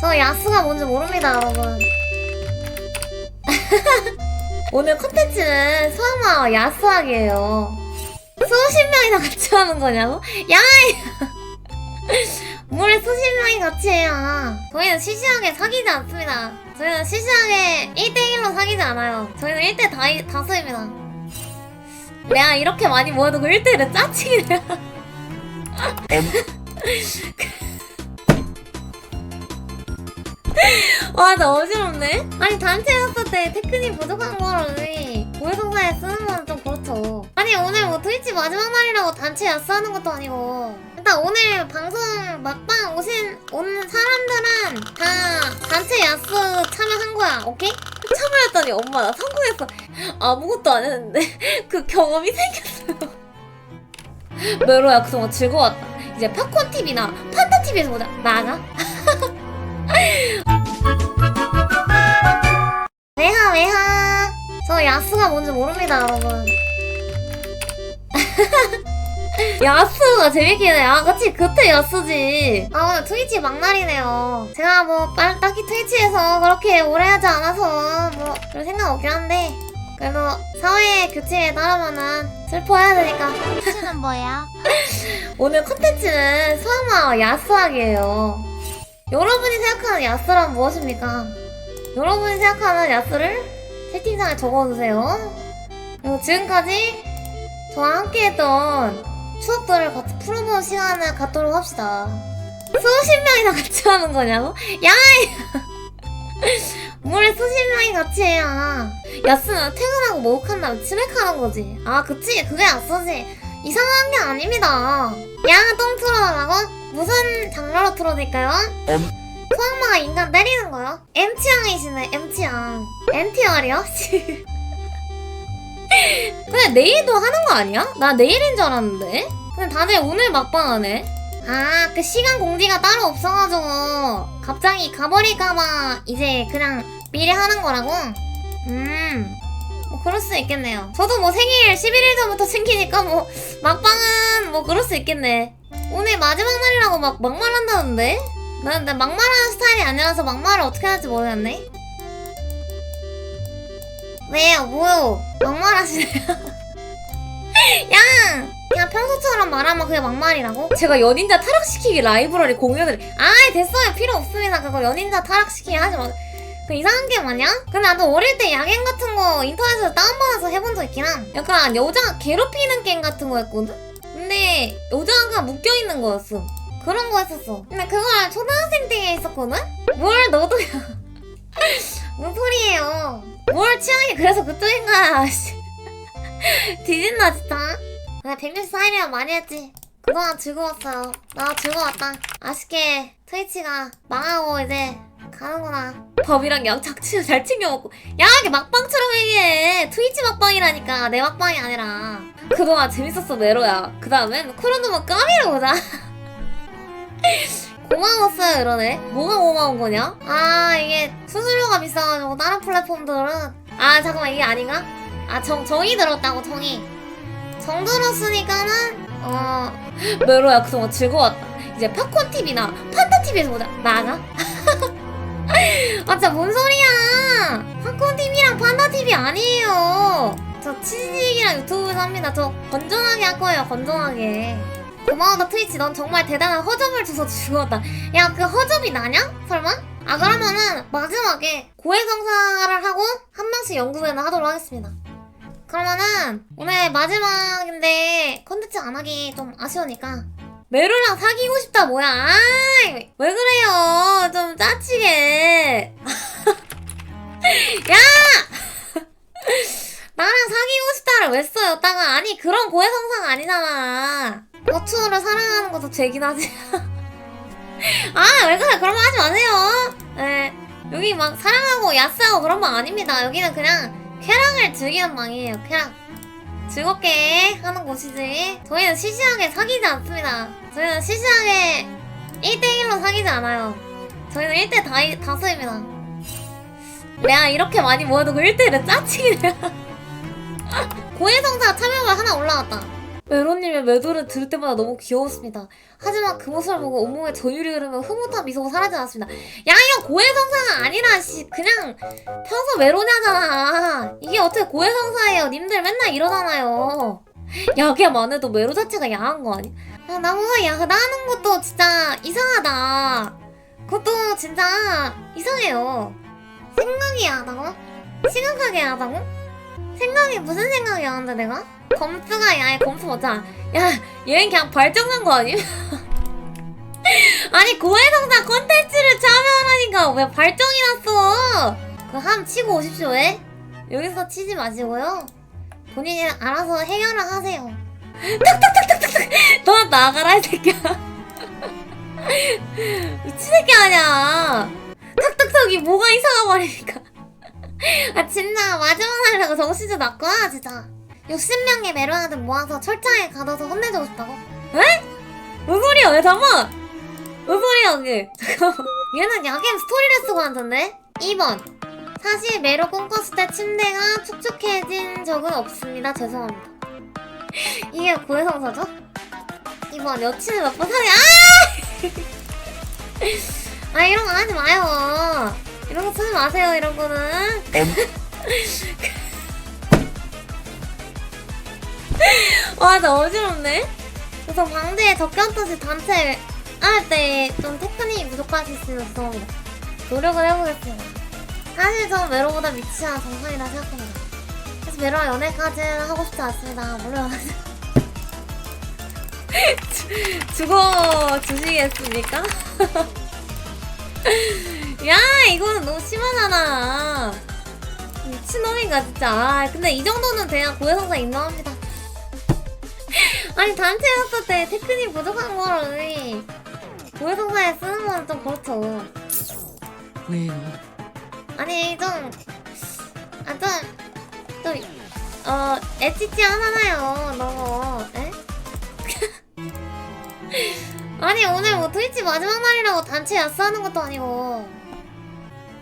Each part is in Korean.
저 야스가 뭔지 모릅니다, 여러분. 오늘 컨텐츠는 수학마와 야스학이에요. 수십 명이나 같이 하는 거냐고? 야! 뭘 수십 명이 같이 해요. 저희는 시시하게 사귀지 않습니다. 저희는 시시하게 1대1로 사귀지 않아요. 저희는 1대 다이, 다수입니다. 내가 이렇게 많이 모아두고 1대1은 짜치기네요. 와, 나 어지럽네? 아니, 단체였을 때 테크닉 부족한 거를 고해성사에 쓰는 건 좀 그렇죠. 아니, 오늘 뭐 트위치 마지막 날이라고 단체 야스하는 것도 아니고. 일단 오늘 방송 막방 오신, 온 사람들은 다 단체 야스 참여한 거야, 오케이? 참여했더니 엄마 나 성공했어. 아무것도 안 했는데 그 경험이 생겼어요. 메로야 그동안 즐거웠다. 이제 팝콘 TV나 판타 TV에서 보자. 나가. 왜하 왜하. 저 야스가 뭔지 모릅니다 여러분. 야스가 재밌긴 해. 아, 그치. 그때 야스지. 아, 오늘 트위치 막날이네요. 제가 뭐, 빨, 딱히 트위치에서 그렇게 오래 하지 않아서, 뭐, 별 생각 없긴 한데, 그래도 사회 규칙에 따르면은 슬퍼해야 되니까. 는 뭐야? 오늘 컨텐츠는 수학마와 야스학이에요. 여러분이 생각하는 야스란 무엇입니까? 여러분이 생각하는 야스를 채팅창에 적어주세요. 그리고 지금까지 저와 함께했던 추억들을 같이 풀어보는 시간을 갖도록 합시다. 수십 명이나 같이 하는 거냐고? 야! 뭘 수십 명이 같이 해야. 야스는 퇴근하고 목욕한 다음에 치맥하는 거지. 아, 그치? 그게 야스지. 이상한 게 아닙니다. 야, 똥 틀어달라고? 무슨 장르로 틀어드릴까요? 소 악마가 인간 때리는 거요? M취향이시네, M취향. NTR이요? 근데 내일도 하는 거 아니야? 나 내일인 줄 알았는데? 근데 다들 오늘 막방 하네? 아, 그 시간 공지가 따로 없어가지고 갑자기 가버릴까봐 이제 그냥 미리 하는 거라고? 음, 뭐 그럴 수 있겠네요. 저도 뭐 생일 11일 전부터 챙기니까 뭐 막방은 뭐 그럴 수 있겠네. 오늘 마지막 날이라고 막 막말한다는데? 나 근데 막말하는 스타일이 아니라서 막말을 어떻게 할지 모르겠네. 왜요? 뭐요? 막말하시네요. 야! 그냥 평소처럼 말하면 그게 막말이라고? 제가 연인자 타락시키기 라이브러리 공유를 아이 됐어요 필요 없습니다 그거 연인자 타락시키기 하지 마. 그 이상한 게 뭐냐? 근데 나도 어릴 때 야갱 같은 거 인터넷에서 다운받아서 해본 적 있긴 함. 약간 여자 괴롭히는 게임 같은 거였거든? 근데 여자가 묶여있는 거였어. 그런 거 했었어. 근데 그걸 초등학생 때 했었거든? 뭘 너도 야. 뭔 소리예요. 뭘 취향이 그래서 그쪽인가. 씨. 뒤진다 진짜. 나 백밀 사이리야 많이 했지. 그동안 즐거웠어요. 나 즐거웠다. 아쉽게 트위치가 망하고 이제 가는구나. 밥이랑 양 착취 잘 챙겨 먹고. 야, 이게 막방처럼 얘기해. 트위치 막방이라니까. 내 막방이 아니라. 그동안 재밌었어, 메로야. 그 다음엔 코로나만 까미로 보자. 고마웠어요, 이러네. 뭐가 고마운 거냐? 아, 이게 수수료가 비싸가지고 다른 플랫폼들은. 아, 잠깐만, 이게 아닌가? 아, 정, 정이 들었다고, 정이. 정 들었으니까는, 어. 메로야, 그동안 즐거웠다. 이제 팝콘 TV나 판타 TV에서 보자. 나가? 아, 진짜 뭔 소리야! 팝콘 TV랑 판다 TV 아니에요! 저 치즈직이랑 유튜브에서 합니다. 저 건전하게 할 거예요, 건전하게. 고마워다 트위치 넌 정말 대단한 허접을 줘서 즐거웠다. 야 그 허접이 나냐? 설마? 아 그러면은 마지막에 고해성사를 하고 한 명씩 연구회는 하도록 하겠습니다. 그러면은 오늘 마지막인데 컨텐츠 안 하기 좀 아쉬우니까 메루랑 사귀고 싶다 뭐야? 아이 왜 그래요? 좀 짜치게. 야 나랑 사귀고 싶다를 왜 써, 여따가? 아니, 그런 고해성사가 아니잖아. 버추어를 사랑하는 것도 죄긴 하지. 아, 왜 그래? 그런 말 하지 마세요. 네. 여기 막 사랑하고 야스하고 그런 방 아닙니다. 여기는 그냥 쾌락을 즐기는 방이에요, 쾌락. 즐겁게 하는 곳이지. 저희는 시시하게 사귀지 않습니다. 저희는 시시하게 1대1로 사귀지 않아요. 저희는 1대 다, 다수입니다. 내가 이렇게 많이 모아두고 1대1은 짜치기네요. 고해성사 참여가 하나 올라왔다. 메로님의 매도를 들을 때마다 너무 귀여웠습니다. 하지만 그 모습을 보고 온몸에 전율이 흐르며 흐뭇한 미소가 사라지지 않았습니다. 야, 이거 고해성사가 아니라, 씨, 그냥 평소 메로냐잖아. 이게 어떻게 고해성사예요? 님들 맨날 이러잖아요. 야기야만 해도 메로 자체가 야한 거 아니? 야, 나무가 야하다는 것도 진짜 이상하다. 그것도 진짜 이상해요. 생각이 야하다고? 심각하게 야하다고? 생각이 무슨 생각이 야한데 내가? 검수가 야해 검수 맞아. 야 얘는 그냥 발정난 거 아님? 아니 고해성사 콘텐츠를 참여하라니까 왜 발정이 났어? 그함 치고 오십시오 왜? 여기서 치지 마시고요. 본인이 알아서 해결을 하세요. 탁탁탁탁탁탁 너 나가라 이 새끼야. 미친 새끼 아니야. 탁탁탁이 뭐가 이상한 말이니까. 아 진짜 마지막 날이라고 정신 좀 놨구나 진짜. 60명의 메로나들 모아서 철장에 가둬서 혼내주고 싶다고? 에? 뭔 소리야? 야 잠깐만! 뭔 소리야 그게? 잠깐만 얘는 야겜 스토리를 쓰고 앉았네? 2번 사실 메로 꿈꿨을 때 침대가 축축해진 적은 없습니다 죄송합니다 이게 고해성사죠? 2번 여친을 몇 번 사귀 아! 아 이런 거 하지 마요 이런 거 쓰지 마세요 이런 거는 와, 나 어지럽네. 그래서 방대에 적격듯이 단체 할때좀 테크닉이 부족할 수 죄송합니다. 노력을 해보겠습니다. 사실 전 메로보다 위치한 정상이라 생각합니다. 그래서 메로와 연애까지는 하고 싶지 않습니다. 물론 주- 죽어 주시겠습니까? 야, 이거는 너무 심하잖아. 미친놈인가 진짜. 아, 근데 이 정도는 돼야 고해성사 인정합니다. 아니 단체였을 때 테크닉 부족한 거를 고해성사에 쓰는 건 좀 그렇죠. 왜요? 아니 좀, 아 좀, 좀, 어, 에치치 하잖아요. 너무, 에? 아니 오늘 뭐 트위치 마지막 날이라고 단체 야스하는 것도 아니고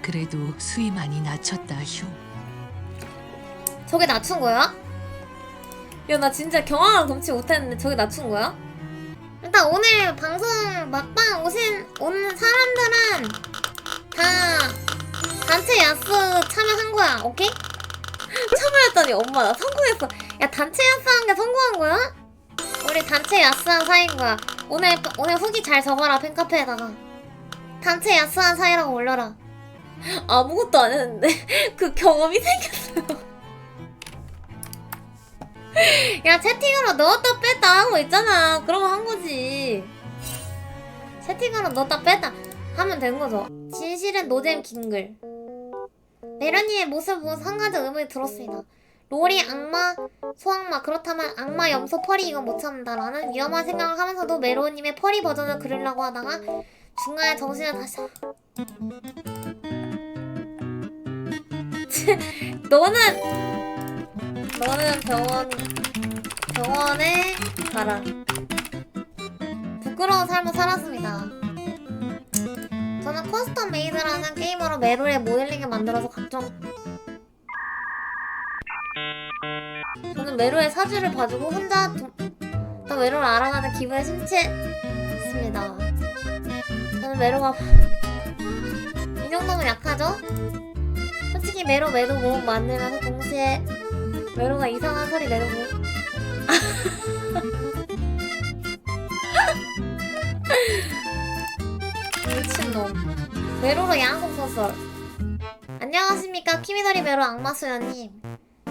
그래도 수위 많이 낮췄다 휴. 저게 낮춘 거야? 야 나 진짜 경황을 금치 못했는데 저게 낮춘 거야? 일단 오늘 방송 막방 오신 온 사람들은 다 단체 야스 참여한 거야 오케이? 참여했더니 엄마 나 성공했어 야 단체 야스한 게 성공한 거야? 우리 단체 야스한 사이인 거야 오늘 오늘 후기 잘 적어라 팬카페에다가 단체 야스한 사이라고 올려라 아무것도 안 했는데 그 경험이 생겼어요. 야 채팅으로 넣었다 뺐다 하고 있잖아. 거한 거지. 채팅으로 넣었다 뺐다 하면 된 거죠. 진실은 노잼 긴글. 보고 한 가지 의문이 들었습니다. 롤이 악마, 소악마 그렇다면 악마, 염소, 펄이 이건 못 참는다 라는 위험한 생각을 하면서도 메로님의 펄이 버전을 그리려고 하다가 중간에 정신을 다시 너는 너는 병원 병원에 가라. 부끄러운 삶을 살았습니다. 저는 커스텀 메이드라는 게임으로 메로의 모델링을 만들어서 각종 저는 메로의 사주를 봐주고 혼자 도, 또 메로를 알아가는 기분에 심취했습니다. 저는 메로가 이 정도면 약하죠? 메로 모음 만들면서 동시에 메로가 이상한 소리 내놓고. 미친놈. 메로로 양곡 소설 안녕하십니까. 키미더리 메로 악마수연님.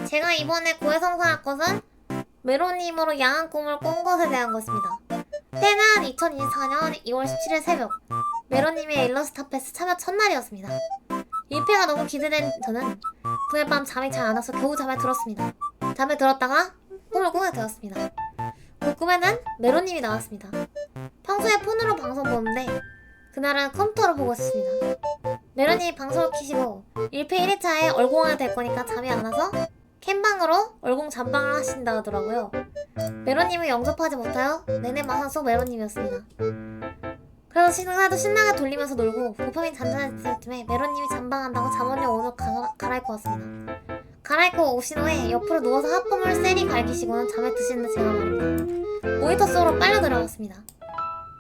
제가 이번에 고해성사할 것은 메로님으로 야한 꿈을 꾼 것에 대한 것입니다. 때는 2024년 2월 17일 새벽. 메로님의 일러스타페스 참여 첫날이었습니다 1패가 너무 기대된 저는 그날 밤 잠이 잘 안 와서 겨우 잠에 들었습니다 잠에 들었다가 꿈을 꾸게 되었습니다 그 꿈에는 메로님이 나왔습니다 평소에 폰으로 방송 보는데 그날은 컴퓨터로 보고 있었습니다. 메론이 방송을 키시고 1패 1회차에 얼공하게 될 거니까 잠이 안 와서 캠방으로 얼공 잠방을 하신다 하더라고요. 메론님을 영접하지 못하여 내내 마산속 메론님이었습니다. 그래서 신나도 신나게 돌리면서 놀고 도파민 잔잔했을 쯤에 메론님이 잠방한다고 잠원용 옷을 가, 갈아입고 왔습니다. 갈아입고 오신 후에 옆으로 누워서 하품을 세리 갈기시고는 잠에 드시는 제가 말입니다. 모니터 속으로 빨려 들어갔습니다.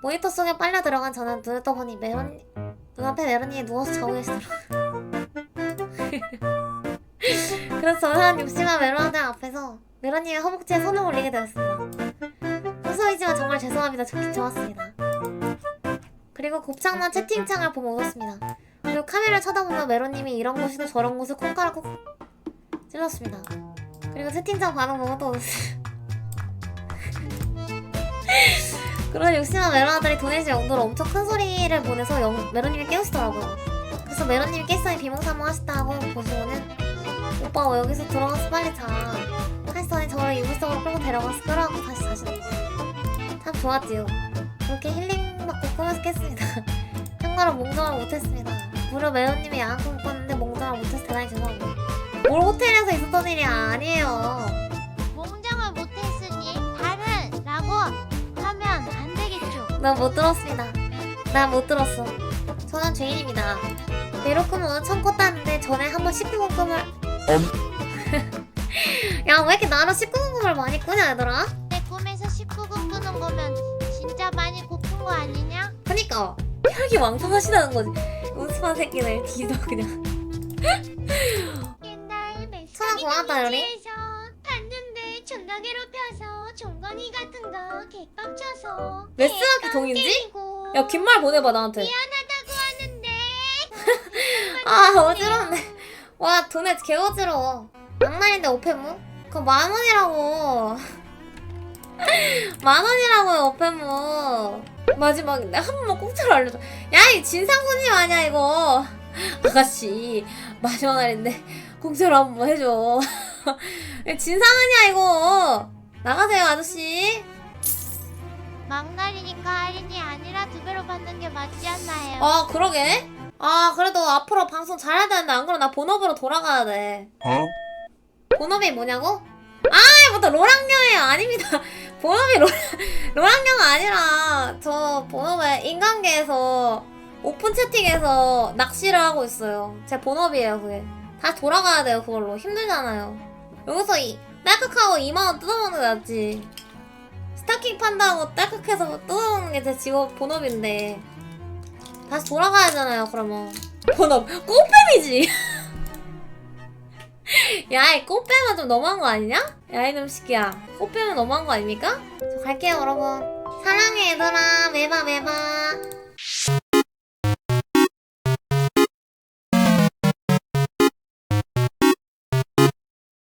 모니터 속에 빨려 들어간 저는 눈을 떠보니 메론 눈앞에 메론이 누워서 자고 계시더라고요. 그래서 저는 한 욕심한 메론장 앞에서 메론님의 허벅지에 손을 올리게 되었습니다. 소소이지만 정말 죄송합니다. 좋긴 좋았습니다. 그리고 곱창난 채팅창을 보고 웃었습니다. 그리고 카메라를 쳐다보며 메론님이 이런 곳이도 저런 곳을 콩가락 콕 찔렀습니다. 그리고 채팅창 반응 보고 또 웃었어요. 그런 욕심한 메론아들이 도네시 영도로 엄청 큰 소리를 보내서 영, 메론님이 깨우시더라고요. 그래서 메론님이 깼더니 비몽사몽 하시다고 보시고는 오빠 왜 여기서 들어가서 빨리 자. 하시더니 저를 이불 속으로 끌고 데려가서 끌어안고 다시 자시더라고요. 참 좋았지요. 그렇게 힐링 받고 꿈에서 깼습니다. 참고로 몽정을 못했습니다. 무려 매운님이 야한 꿈을 꿨는데 몽정을 못해서 대단히 죄송합니다. 뭘 호텔에서 있었던 일이 아니에요. 몽정을 못했으니 다른 라고 하면 안 되겠죠. 난 못 들었습니다. 난 못 들었어. 저는 죄인입니다. 내로 꿈은 오늘 처음 꿨다는데 전에 한번 19금 꿈을 야왜 이렇게 나로 19금 꿈을 많이 꾸냐 얘들아? 거 아니냐? 그니까 혈기 왕성하시다는 거지. 우스만 새끼들 뒤도 그냥. 옛날 고맙다, 요리. 서 봤는데 존나 괴롭혀서 종건이 같은 거 개빡 쳐서 메스라키 동인지? 때리고 야 긴 말 보내봐 나한테. 미안하다고 하는데 아 어지러운데 와 돈에 개 어지러워 막날인데 오페무? 그거 만 원이라고 만 원이라고요 오페무 마지막인데 한 번만 공짜로 알려줘 야 이 진상손님 아니야 이거 아가씨 마지막 날인데 공짜로 한 번 해줘 진상 아니야 이거 나가세요 아저씨 막날이니까 할인이 아니라 두 배로 받는 게 맞지 않나요? 아 그러게 아 그래도 앞으로 방송 잘해야 되는데 안 그러면 나 본업으로 돌아가야 돼 본업이 뭐냐고? 아, 뭐또 로랑녀예요. 아닙니다. 본업이 로, 로랑녀가 아니라 저 본업에 인간계에서 오픈 채팅에서 낚시를 하고 있어요. 제 본업이에요, 그게. 다시 돌아가야 돼요, 그걸로. 힘들잖아요. 여기서 이 딸깍하고 2만원 뜯어먹는 게 낫지. 스타킹 판다고 딸깍해서 뜯어먹는 게 제 직업 본업인데. 다시 돌아가야 하잖아요, 그러면. 본업. 꽃뱀이지! 야, 이 꽃뱀은 좀 너무한 거 아니냐? 야, 이놈 새끼야. 꽃뱀은 너무한 거 아닙니까? 저 갈게요, 여러분. 사랑해, 얘들아. 매봐, 매봐.